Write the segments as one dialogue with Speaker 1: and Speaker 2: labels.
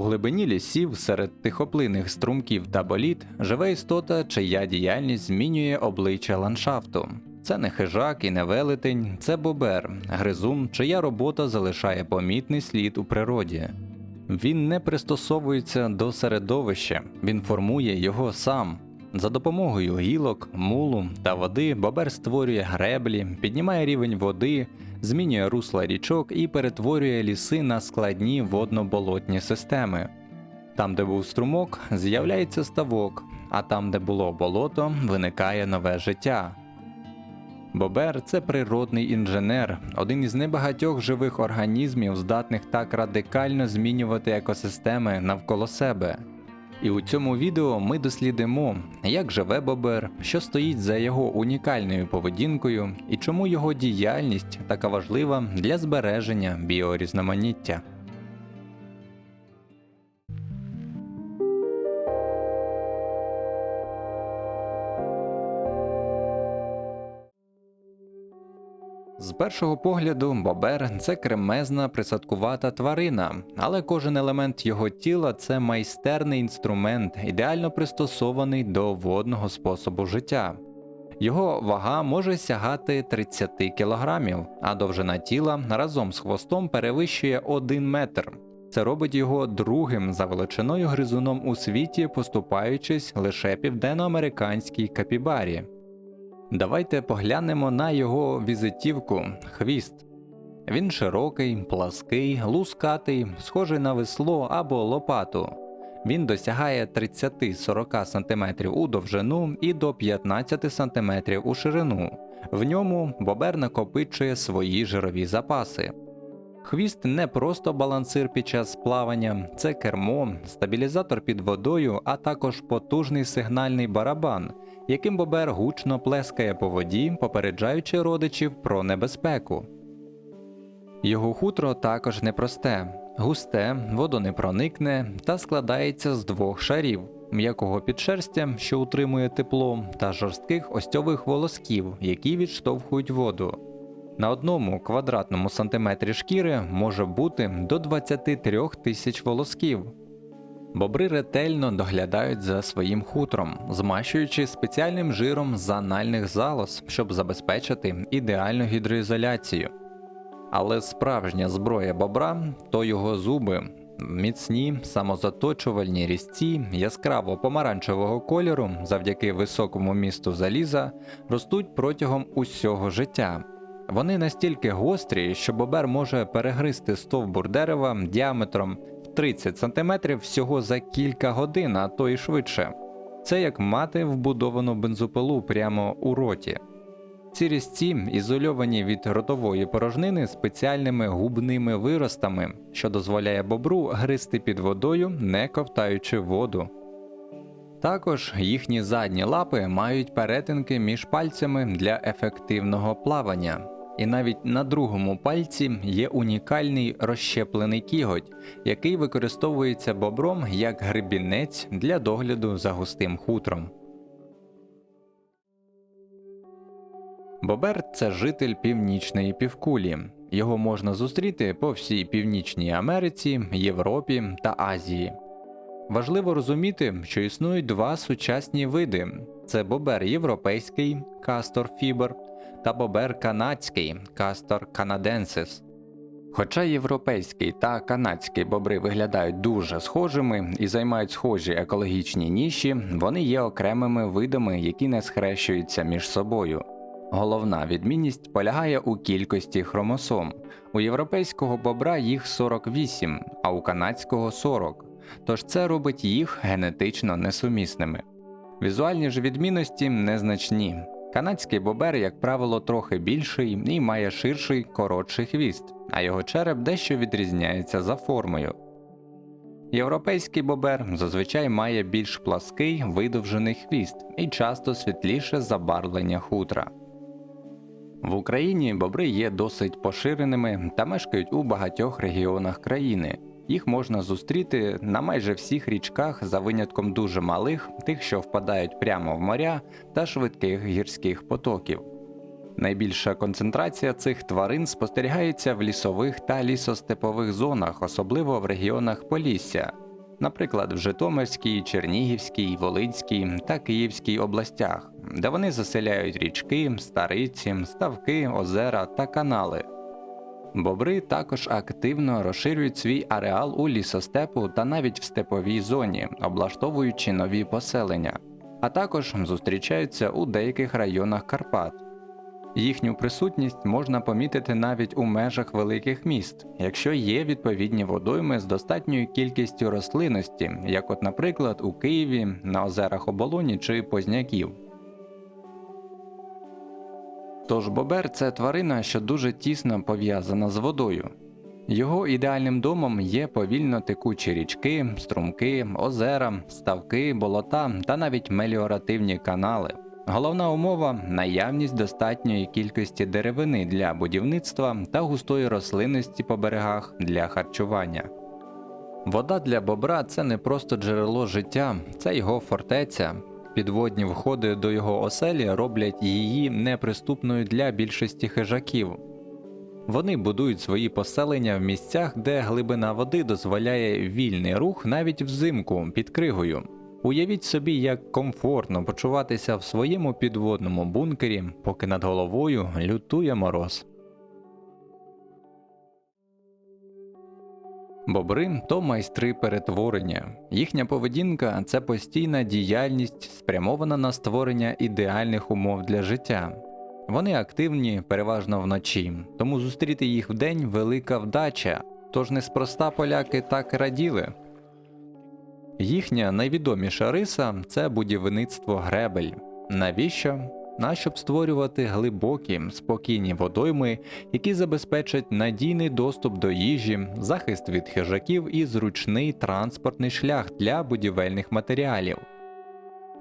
Speaker 1: У глибині лісів серед тихоплинних струмків та боліт живе істота, чия діяльність змінює обличчя ландшафту. Це не хижак і не велетень, це бобер, гризун, чия робота залишає помітний слід у природі. Він не пристосовується до середовища, він формує його сам. За допомогою гілок, мулу та води бобер створює греблі, піднімає рівень води, змінює русла річок і перетворює ліси на складні водно-болотні системи. Там, де був струмок, з'являється ставок, а там, де було болото, виникає нове життя. Бобер це природний інженер, один із небагатьох живих організмів, здатних так радикально змінювати екосистеми навколо себе. І у цьому відео ми дослідимо, як живе Бобер, що стоїть за його унікальною поведінкою і чому його діяльність така важлива для збереження біорізноманіття. Першого погляду, бобер це кремезна присадкувата тварина, але кожен елемент його тіла це майстерний інструмент, ідеально пристосований до водного способу життя. Його вага може сягати 30 кілограмів, а довжина тіла разом з хвостом перевищує 1 метр. Це робить його другим за величиною гризуном у світі, поступаючись лише південноамериканській капібарі. Давайте поглянемо на його візитівку хвіст. Він широкий, плаский, лускатий, схожий на весло або лопату. Він досягає 30-40 см у довжину і до 15 см у ширину. В ньому бобер накопичує свої жирові запаси. Хвіст не просто балансир під час плавання, це кермо, стабілізатор під водою, а також потужний сигнальний барабан, яким бобер гучно плескає по воді, попереджаючи родичів про небезпеку. Його хутро також непросте, густе, водонепроникне та складається з двох шарів м'якого підшерстя, що утримує тепло, та жорстких остьових волосків, які відштовхують воду. На одному квадратному сантиметрі шкіри може бути до 23 тисяч волосків. Бобри ретельно доглядають за своїм хутром, змащуючи спеціальним жиром з анальних залоз, щоб забезпечити ідеальну гідроізоляцію. Але справжня зброя бобра то його зуби, міцні, самозаточувальні різці яскраво помаранчевого кольору завдяки високому місту заліза ростуть протягом усього життя. Вони настільки гострі, що бобер може перегризти стовбур дерева діаметром 30 см всього за кілька годин, а то й швидше. Це як мати вбудовану бензопилу прямо у роті. Ці різці ізольовані від ротової порожнини спеціальними губними виростами, що дозволяє бобру гризти під водою, не ковтаючи воду. Також їхні задні лапи мають перетинки між пальцями для ефективного плавання і навіть на другому пальці є унікальний розщеплений кіготь, який використовується бобром як грибінець для догляду за густим хутром. Бобер це житель північної півкулі. Його можна зустріти по всій Північній Америці, Європі та Азії. Важливо розуміти, що існують два сучасні види: це бобер європейський кастор фібер та бобер канадський Castor canadensis. Хоча європейський та канадський бобри виглядають дуже схожими і займають схожі екологічні ніші, вони є окремими видами, які не схрещуються між собою. Головна відмінність полягає у кількості хромосом. У європейського бобра їх 48, а у канадського 40, тож це робить їх генетично несумісними. Візуальні ж відмінності незначні. Канадський бобер, як правило, трохи більший і має ширший коротший хвіст, а його череп дещо відрізняється за формою. Європейський бобер зазвичай має більш плаский видовжений хвіст і часто світліше забарвлення хутра. В Україні бобри є досить поширеними та мешкають у багатьох регіонах країни. Їх можна зустріти на майже всіх річках за винятком дуже малих, тих, що впадають прямо в моря та швидких гірських потоків. Найбільша концентрація цих тварин спостерігається в лісових та лісостепових зонах, особливо в регіонах Полісся. наприклад, в Житомирській, Чернігівській, Волинській та Київській областях, де вони заселяють річки, стариці, ставки, озера та канали. Бобри також активно розширюють свій ареал у лісостепу та навіть в степовій зоні, облаштовуючи нові поселення, а також зустрічаються у деяких районах Карпат. Їхню присутність можна помітити навіть у межах великих міст, якщо є відповідні водойми з достатньою кількістю рослинності, як от, наприклад, у Києві, на озерах Оболоні чи Позняків. Тож бобер це тварина, що дуже тісно пов'язана з водою. Його ідеальним домом є повільно текучі річки, струмки, озера, ставки, болота та навіть меліоративні канали. Головна умова наявність достатньої кількості деревини для будівництва та густої рослинності по берегах для харчування. Вода для бобра це не просто джерело життя, це його фортеця. Підводні входи до його оселі роблять її неприступною для більшості хижаків. Вони будують свої поселення в місцях, де глибина води дозволяє вільний рух навіть взимку під кригою. Уявіть собі, як комфортно почуватися в своєму підводному бункері, поки над головою лютує мороз. Бобри то майстри перетворення. Їхня поведінка це постійна діяльність, спрямована на створення ідеальних умов для життя. Вони активні переважно вночі, тому зустріти їх вдень велика вдача, тож неспроста поляки так раділи. Їхня найвідоміша риса це будівництво гребель. Навіщо? На щоб створювати глибокі, спокійні водойми, які забезпечать надійний доступ до їжі, захист від хижаків і зручний транспортний шлях для будівельних матеріалів.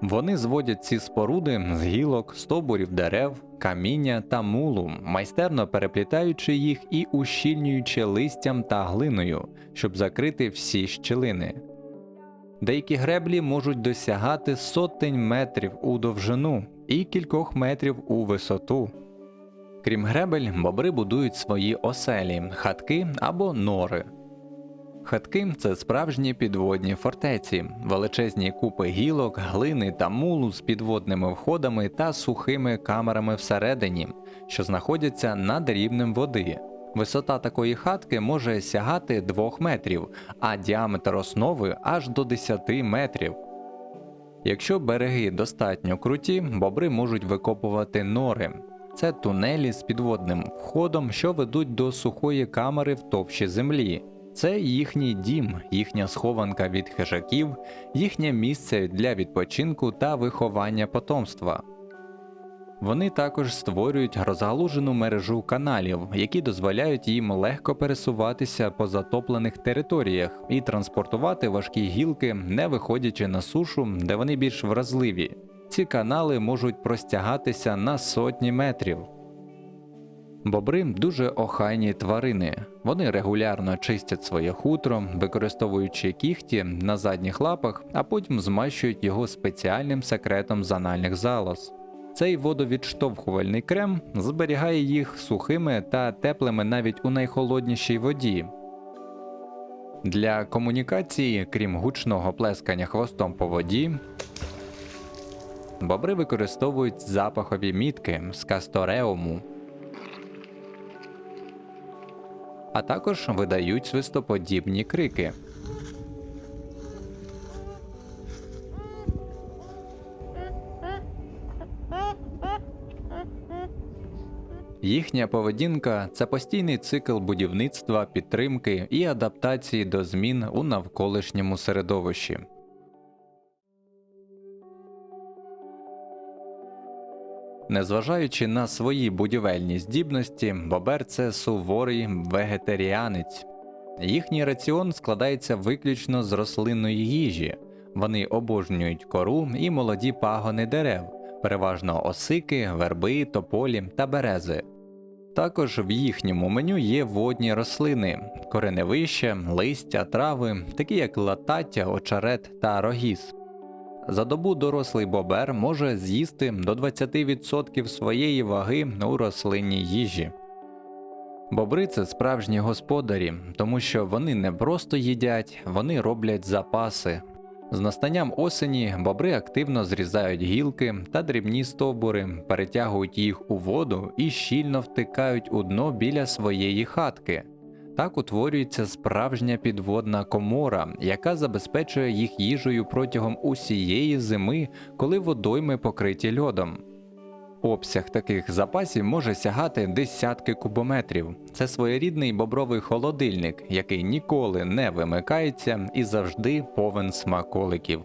Speaker 1: Вони зводять ці споруди з гілок, стовбурів дерев, каміння та мулу, майстерно переплітаючи їх і ущільнюючи листям та глиною, щоб закрити всі щілини. Деякі греблі можуть досягати сотень метрів у довжину і кількох метрів у висоту. Крім гребель, бобри будують свої оселі, хатки або нори. Хатки це справжні підводні фортеці, величезні купи гілок, глини та мулу з підводними входами та сухими камерами всередині, що знаходяться над рівнем води. Висота такої хатки може сягати 2 метрів, а діаметр основи аж до 10 метрів. Якщо береги достатньо круті, бобри можуть викопувати нори. Це тунелі з підводним входом, що ведуть до сухої камери в товщі землі. Це їхній дім, їхня схованка від хижаків, їхнє місце для відпочинку та виховання потомства. Вони також створюють розгалужену мережу каналів, які дозволяють їм легко пересуватися по затоплених територіях і транспортувати важкі гілки, не виходячи на сушу, де вони більш вразливі. Ці канали можуть простягатися на сотні метрів. Бобри дуже охайні тварини. Вони регулярно чистять своє хутро, використовуючи кіхті на задніх лапах, а потім змащують його спеціальним секретом з анальних залоз. Цей водовідштовхувальний крем зберігає їх сухими та теплими навіть у найхолоднішій воді. Для комунікації, крім гучного плескання хвостом по воді, бобри використовують запахові мітки з кастореуму, а також видають свистоподібні крики. Їхня поведінка це постійний цикл будівництва, підтримки і адаптації до змін у навколишньому середовищі. Незважаючи на свої будівельні здібності, бобер це суворий вегетаріанець. Їхній раціон складається виключно з рослинної їжі. Вони обожнюють кору і молоді пагони дерев, переважно осики, верби, тополі та берези. Також в їхньому меню є водні рослини, кореневище, листя, трави, такі як латаття, очарет та рогіз. За добу дорослий бобер може з'їсти до 20% своєї ваги у рослинній їжі. Бобри це справжні господарі, тому що вони не просто їдять, вони роблять запаси. З настанням осені бобри активно зрізають гілки та дрібні стовбури, перетягують їх у воду і щільно втикають у дно біля своєї хатки. Так утворюється справжня підводна комора, яка забезпечує їх їжею протягом усієї зими, коли водойми покриті льодом. Обсяг таких запасів може сягати десятки кубометрів. Це своєрідний бобровий холодильник, який ніколи не вимикається і завжди повен смаколиків.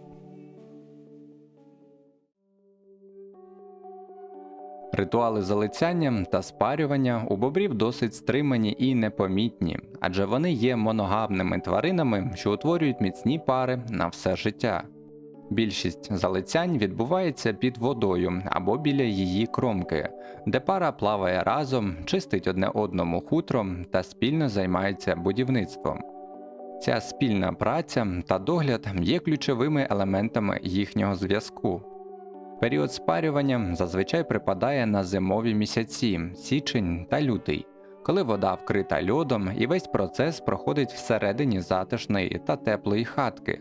Speaker 1: Ритуали залицяння та спарювання у бобрів досить стримані і непомітні, адже вони є моногамними тваринами, що утворюють міцні пари на все життя. Більшість залицянь відбувається під водою або біля її кромки, де пара плаває разом, чистить одне одному хутром та спільно займається будівництвом. Ця спільна праця та догляд є ключовими елементами їхнього зв'язку. Період спарювання зазвичай припадає на зимові місяці січень та лютий, коли вода вкрита льодом і весь процес проходить всередині затишної та теплої хатки.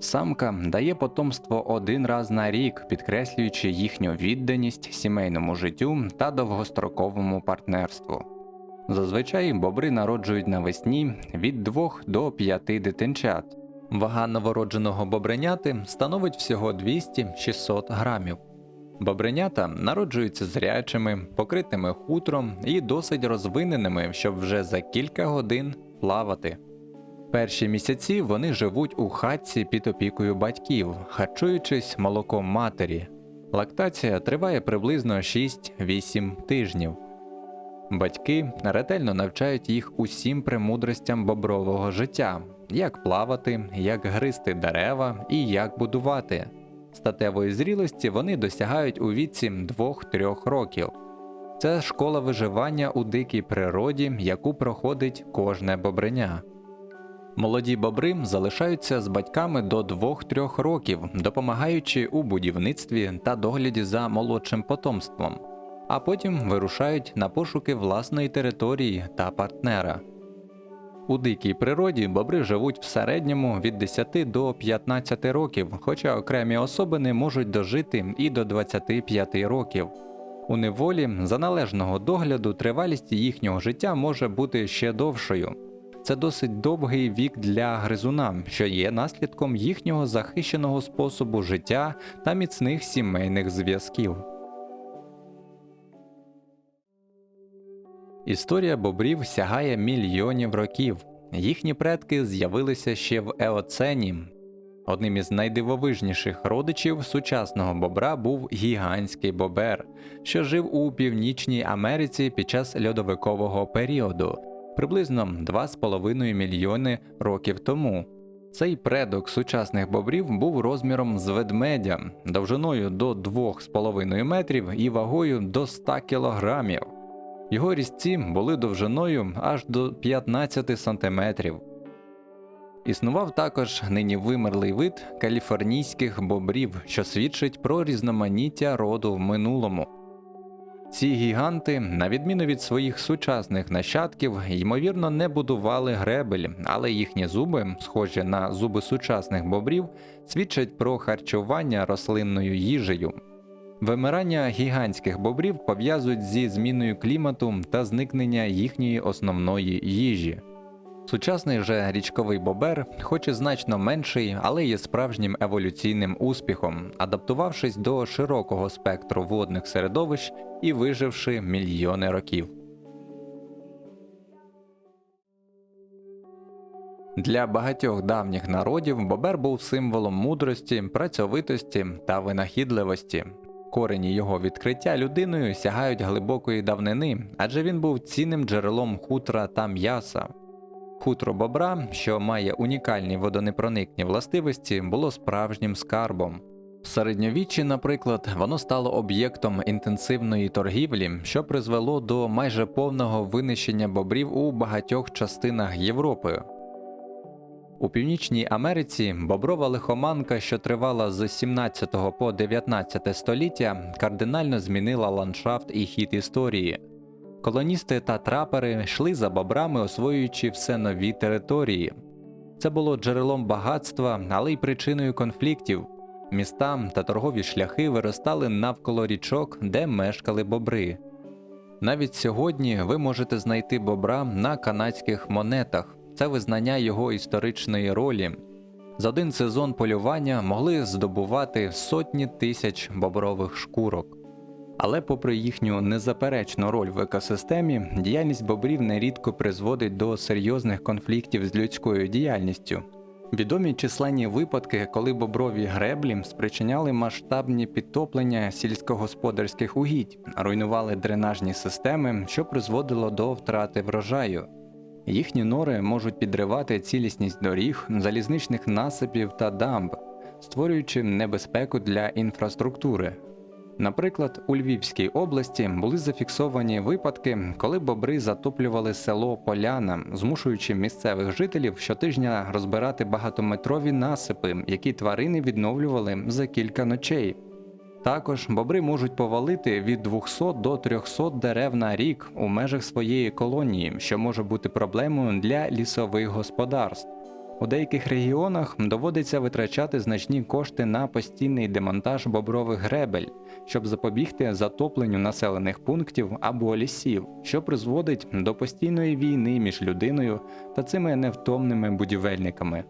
Speaker 1: Самка дає потомство один раз на рік, підкреслюючи їхню відданість сімейному життю та довгостроковому партнерству. Зазвичай бобри народжують навесні від 2 до 5 дитинчат. Вага новородженого бобреняти становить всього 200-600 грамів. Бобренята народжуються зрячими, покритими хутром і досить розвиненими, щоб вже за кілька годин плавати. Перші місяці вони живуть у хатці під опікою батьків, харчуючись молоком матері. Лактація триває приблизно 6-8 тижнів. Батьки ретельно навчають їх усім премудростям бобрового життя, як плавати, як гризти дерева і як будувати. Статевої зрілості вони досягають у віці 2-3 років. Це школа виживання у дикій природі, яку проходить кожне бобреня. Молоді бобри залишаються з батьками до 2-3 років, допомагаючи у будівництві та догляді за молодшим потомством, а потім вирушають на пошуки власної території та партнера. У дикій природі бобри живуть в середньому від 10 до 15 років, хоча окремі особини можуть дожити і до 25 років. У неволі за належного догляду тривалість їхнього життя може бути ще довшою. Це досить довгий вік для гризуна, що є наслідком їхнього захищеного способу життя та міцних сімейних зв'язків. Історія бобрів сягає мільйонів років. Їхні предки з'явилися ще в Еоцені. Одним із найдивовижніших родичів сучасного бобра був гігантський бобер, що жив у Північній Америці під час льодовикового періоду приблизно 2,5 мільйони років тому. Цей предок сучасних бобрів був розміром з ведмедя, довжиною до 2,5 метрів і вагою до 100 кілограмів. Його різці були довжиною аж до 15 сантиметрів. Існував також нині вимерлий вид каліфорнійських бобрів, що свідчить про різноманіття роду в минулому. Ці гіганти, на відміну від своїх сучасних нащадків, ймовірно, не будували гребель, але їхні зуби, схожі на зуби сучасних бобрів, свідчать про харчування рослинною їжею. Вимирання гігантських бобрів пов'язують зі зміною клімату та зникнення їхньої основної їжі. Сучасний же річковий бобер, хоч і значно менший, але є справжнім еволюційним успіхом, адаптувавшись до широкого спектру водних середовищ і виживши мільйони років. Для багатьох давніх народів бобер був символом мудрості, працьовитості та винахідливості. Корені його відкриття людиною сягають глибокої давнини, адже він був цінним джерелом хутра та м'яса. Хутро бобра, що має унікальні водонепроникні властивості, було справжнім скарбом. В середньовіччі, наприклад, воно стало об'єктом інтенсивної торгівлі, що призвело до майже повного винищення бобрів у багатьох частинах Європи. У Північній Америці боброва лихоманка, що тривала з 17 по 19 століття, кардинально змінила ландшафт і хід історії. Колоністи та трапери йшли за бобрами, освоюючи все нові території. Це було джерелом багатства, але й причиною конфліктів. Міста та торгові шляхи виростали навколо річок, де мешкали бобри. Навіть сьогодні ви можете знайти бобра на канадських монетах. Це визнання його історичної ролі. За один сезон полювання могли здобувати сотні тисяч бобрових шкурок. Але, попри їхню незаперечну роль в екосистемі, діяльність бобрів нерідко призводить до серйозних конфліктів з людською діяльністю. Відомі численні випадки, коли боброві греблі спричиняли масштабні підтоплення сільськогосподарських угідь, руйнували дренажні системи, що призводило до втрати врожаю. Їхні нори можуть підривати цілісність доріг, залізничних насипів та дамб, створюючи небезпеку для інфраструктури. Наприклад, у Львівській області були зафіксовані випадки, коли бобри затоплювали село Поляна, змушуючи місцевих жителів щотижня розбирати багатометрові насипи, які тварини відновлювали за кілька ночей. Також бобри можуть повалити від 200 до 300 дерев на рік у межах своєї колонії, що може бути проблемою для лісових господарств. У деяких регіонах доводиться витрачати значні кошти на постійний демонтаж бобрових гребель, щоб запобігти затопленню населених пунктів або лісів, що призводить до постійної війни між людиною та цими невтомними будівельниками.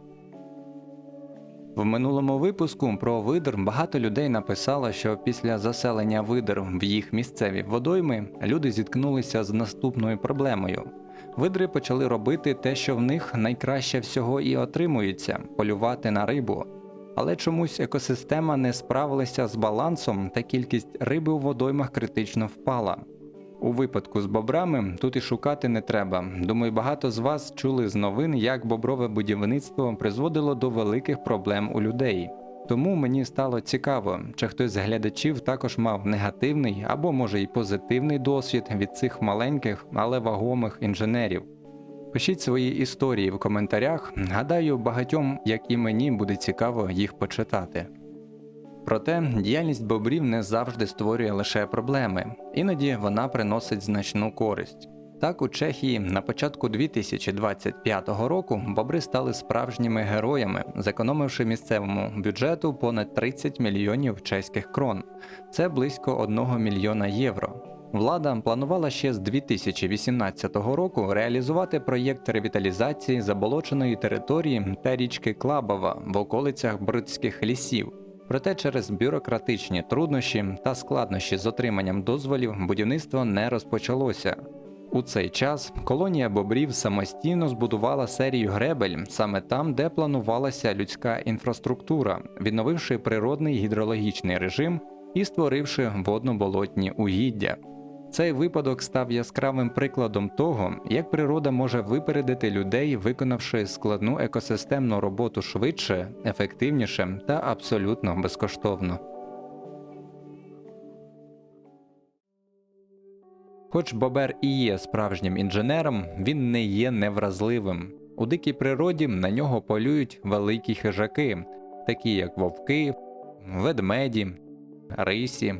Speaker 1: В минулому випуску про видр багато людей написало, що після заселення видр в їх місцеві водойми люди зіткнулися з наступною проблемою. Видри почали робити те, що в них найкраще всього і отримується полювати на рибу. Але чомусь екосистема не справилася з балансом, та кількість риби у водоймах критично впала. У випадку з бобрами тут і шукати не треба. Думаю, багато з вас чули з новин, як боброве будівництво призводило до великих проблем у людей. Тому мені стало цікаво, чи хтось з глядачів також мав негативний або може й позитивний досвід від цих маленьких, але вагомих інженерів. Пишіть свої історії в коментарях. Гадаю, багатьом, як і мені, буде цікаво їх почитати. Проте діяльність бобрів не завжди створює лише проблеми, іноді вона приносить значну користь. Так, у Чехії на початку 2025 року бобри стали справжніми героями, зекономивши місцевому бюджету понад 30 мільйонів чеських крон. Це близько 1 мільйона євро. Влада планувала ще з 2018 року реалізувати проєкт ревіталізації заболоченої території та річки Клабова в околицях Бридських лісів. Проте через бюрократичні труднощі та складнощі з отриманням дозволів будівництво не розпочалося. У цей час колонія бобрів самостійно збудувала серію гребель саме там, де планувалася людська інфраструктура, відновивши природний гідрологічний режим і створивши водно-болотні угіддя. Цей випадок став яскравим прикладом того, як природа може випередити людей, виконавши складну екосистемну роботу швидше, ефективніше та абсолютно безкоштовно. Хоч Бобер і є справжнім інженером, він не є невразливим. У дикій природі на нього полюють великі хижаки, такі як вовки, ведмеді, рисі,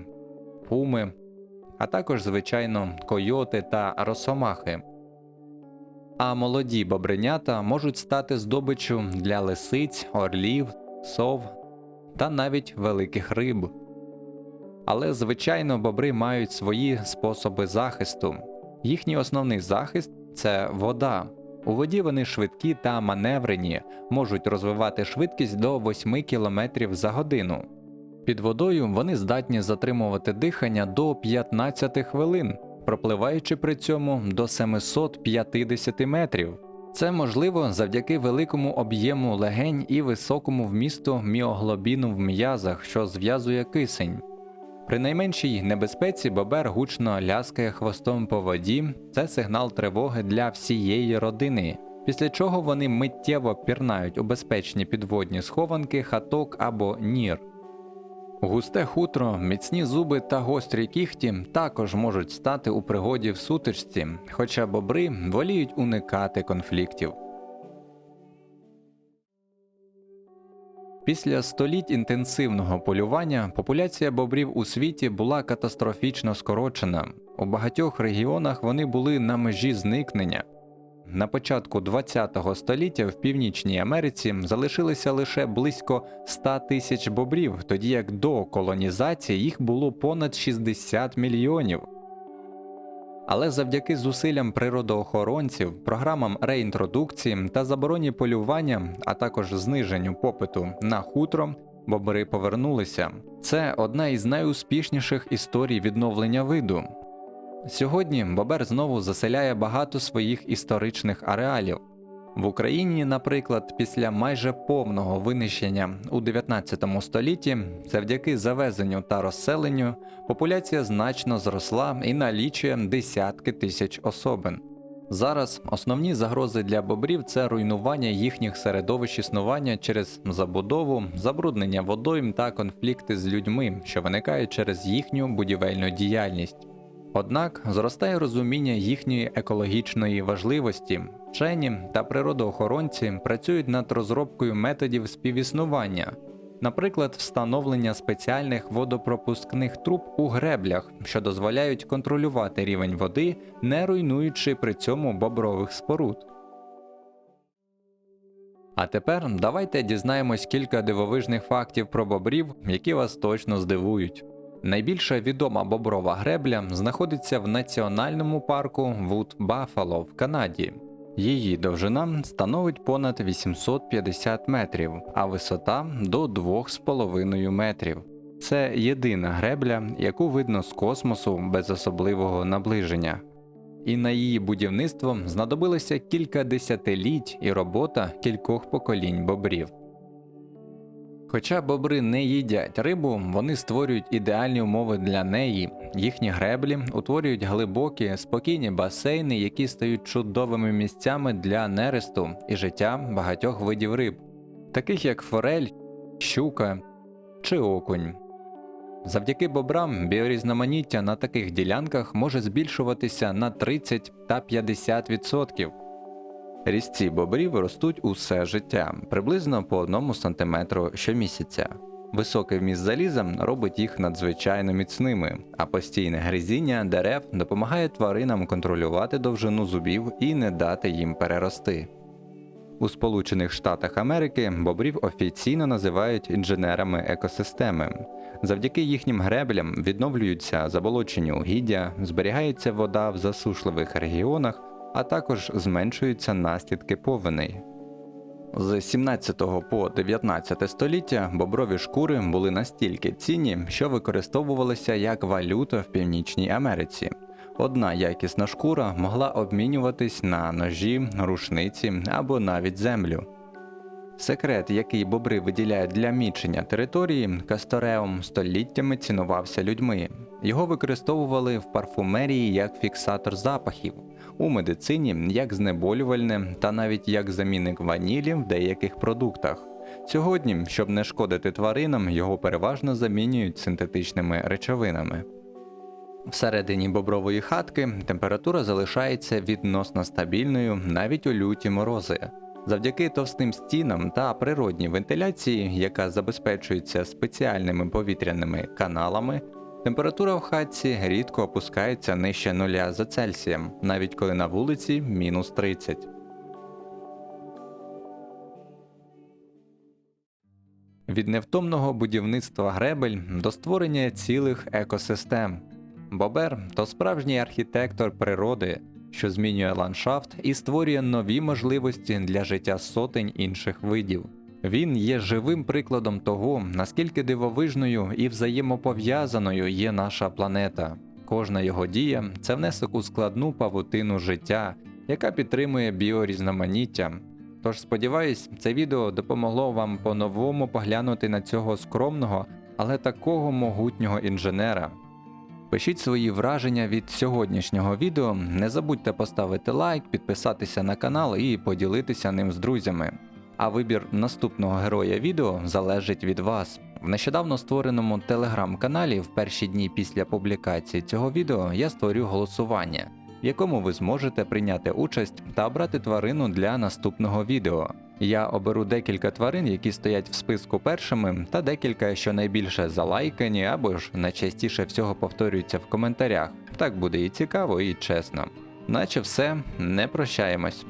Speaker 1: пуми, а також, звичайно, койоти та росомахи. А молоді бобринята можуть стати здобиччю для лисиць, орлів, сов та навіть великих риб. Але, звичайно, бобри мають свої способи захисту. Їхній основний захист це вода. У воді вони швидкі та маневрені, можуть розвивати швидкість до 8 км за годину. Під водою вони здатні затримувати дихання до 15 хвилин, пропливаючи при цьому до 750 метрів. Це можливо завдяки великому об'єму легень і високому вмісту міоглобіну в м'язах, що зв'язує кисень. При найменшій небезпеці бобер гучно ляскає хвостом по воді, це сигнал тривоги для всієї родини, після чого вони миттєво пірнають у безпечні підводні схованки, хаток або нір. Густе хутро, міцні зуби та гострі кіхті також можуть стати у пригоді в сутичці, хоча бобри воліють уникати конфліктів. Після століть інтенсивного полювання популяція бобрів у світі була катастрофічно скорочена. У багатьох регіонах вони були на межі зникнення. На початку ХХ століття в Північній Америці залишилося лише близько 100 тисяч бобрів, тоді як до колонізації їх було понад 60 мільйонів. Але завдяки зусиллям природоохоронців, програмам реінтродукції та забороні полювання, а також зниженню попиту на хутро, бобри повернулися. Це одна із найуспішніших історій відновлення виду. Сьогодні бобер знову заселяє багато своїх історичних ареалів. В Україні, наприклад, після майже повного винищення у 19 столітті, завдяки завезенню та розселенню, популяція значно зросла і налічує десятки тисяч особин. Зараз основні загрози для бобрів це руйнування їхніх середовищ існування через забудову, забруднення водойм та конфлікти з людьми, що виникають через їхню будівельну діяльність. Однак зростає розуміння їхньої екологічної важливості. Вчені та природоохоронці працюють над розробкою методів співіснування, наприклад, встановлення спеціальних водопропускних труб у греблях, що дозволяють контролювати рівень води, не руйнуючи при цьому бобрових споруд. А тепер давайте дізнаємось кілька дивовижних фактів про бобрів, які вас точно здивують. Найбільша відома боброва гребля знаходиться в національному парку Вуд Баффало в Канаді. Її довжина становить понад 850 метрів, а висота до 2,5 метрів. Це єдина гребля, яку видно з космосу без особливого наближення. І на її будівництво знадобилося кілька десятиліть і робота кількох поколінь бобрів. Хоча бобри не їдять рибу, вони створюють ідеальні умови для неї. Їхні греблі утворюють глибокі, спокійні басейни, які стають чудовими місцями для нересту і життя багатьох видів риб, таких як форель, щука чи окунь. Завдяки бобрам біорізноманіття на таких ділянках може збільшуватися на 30 та 50%. Різці бобрів ростуть усе життя, приблизно по 1 см щомісяця. Високий вміст заліза робить їх надзвичайно міцними, а постійне гризіння дерев допомагає тваринам контролювати довжину зубів і не дати їм перерости. У Сполучених Штатах Америки бобрів офіційно називають інженерами екосистеми. Завдяки їхнім греблям відновлюються заболочені угіддя, зберігається вода в засушливих регіонах а також зменшуються наслідки повеней. З 17 по 19 століття боброві шкури були настільки цінні, що використовувалися як валюта в Північній Америці. Одна якісна шкура могла обмінюватись на ножі, рушниці або навіть землю. Секрет, який бобри виділяють для мічення території, кастореум століттями цінувався людьми. Його використовували в парфумерії як фіксатор запахів, у медицині як знеболювальне та навіть як замінник ванілі в деяких продуктах. Сьогодні, щоб не шкодити тваринам, його переважно замінюють синтетичними речовинами. Всередині бобрової хатки температура залишається відносно стабільною навіть у люті морози. Завдяки товстим стінам та природній вентиляції, яка забезпечується спеціальними повітряними каналами, температура в хатці рідко опускається нижче нуля за Цельсієм, навіть коли на вулиці мінус 30. Від невтомного будівництва гребель до створення цілих екосистем. Бобер то справжній архітектор природи, що змінює ландшафт і створює нові можливості для життя сотень інших видів. Він є живим прикладом того, наскільки дивовижною і взаємопов'язаною є наша планета. Кожна його дія це внесок у складну павутину життя, яка підтримує біорізноманіття. Тож сподіваюсь, це відео допомогло вам по-новому поглянути на цього скромного, але такого могутнього інженера. Пишіть свої враження від сьогоднішнього відео. Не забудьте поставити лайк, підписатися на канал і поділитися ним з друзями. А вибір наступного героя відео залежить від вас. В нещодавно створеному телеграм-каналі в перші дні після публікації цього відео я створю голосування, в якому ви зможете прийняти участь та обрати тварину для наступного відео. Я оберу декілька тварин, які стоять в списку першими, та декілька, що найбільше залайкані або ж найчастіше всього повторюються в коментарях. Так буде і цікаво, і чесно. Наче все, не прощаємось.